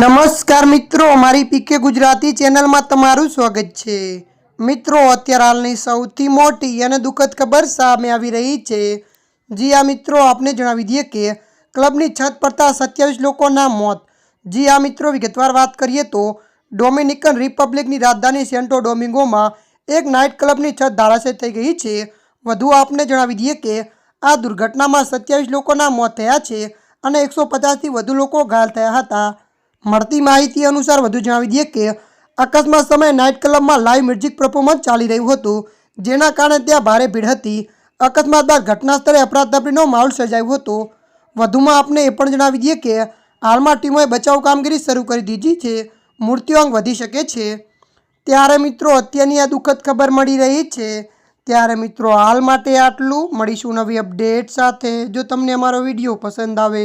નમસ્કાર મિત્રો મારી પીકે ગુજરાતી ચેનલમાં તમારું સ્વાગત છે. મિત્રો, અત્યારે હાલની સૌથી મોટી અને દુઃખદ ખબર સામે આવી રહી છે. જી આ મિત્રો, આપને જણાવી દઈએ કે ક્લબની છત પડતા સત્યાવીસ લોકોના મોત. જી આ મિત્રો, વિગતવાર વાત કરીએ તો ડોમિનિકન રિપબ્લિકની રાજધાની સેન્ટો ડોમિંગોમાં એક નાઇટ ક્લબની છત ધારાશય થઈ ગઈ છે. વધુ આપને જણાવી દઈએ કે આ દુર્ઘટનામાં સત્યાવીસ લોકોના મોત થયા છે અને એકસો પચાસથી વધુ લોકો ઘાયલ થયા હતા. મળતી માહિતી અનુસાર વધુ જણાવી દઈએ કે અકસ્માત સમયે નાઇટ ક્લબમાં લાઈવ મ્યુઝિક પરફોર્મન્સ ચાલી રહ્યું હતું, જેના કારણે ત્યાં ભારે ભીડ હતી. અકસ્માત બાદ ઘટના સ્થળે અફરાતફરીનો માહોલ સર્જાયો હતો. વધુમાં આપને એ પણ જણાવી દઈએ કે હાલમાં ટીમોએ બચાવ કામગીરી શરૂ કરી દીધી છે. મૃત્યુઆંક વધી શકે છે. ત્યારે મિત્રો, અત્યારની આ દુઃખદ ખબર મળી રહી છે. ત્યારે મિત્રો, હાલ માટે આટલું. મળીશું નવી અપડેટ સાથે. જો તમને અમારો વીડિયો પસંદ આવે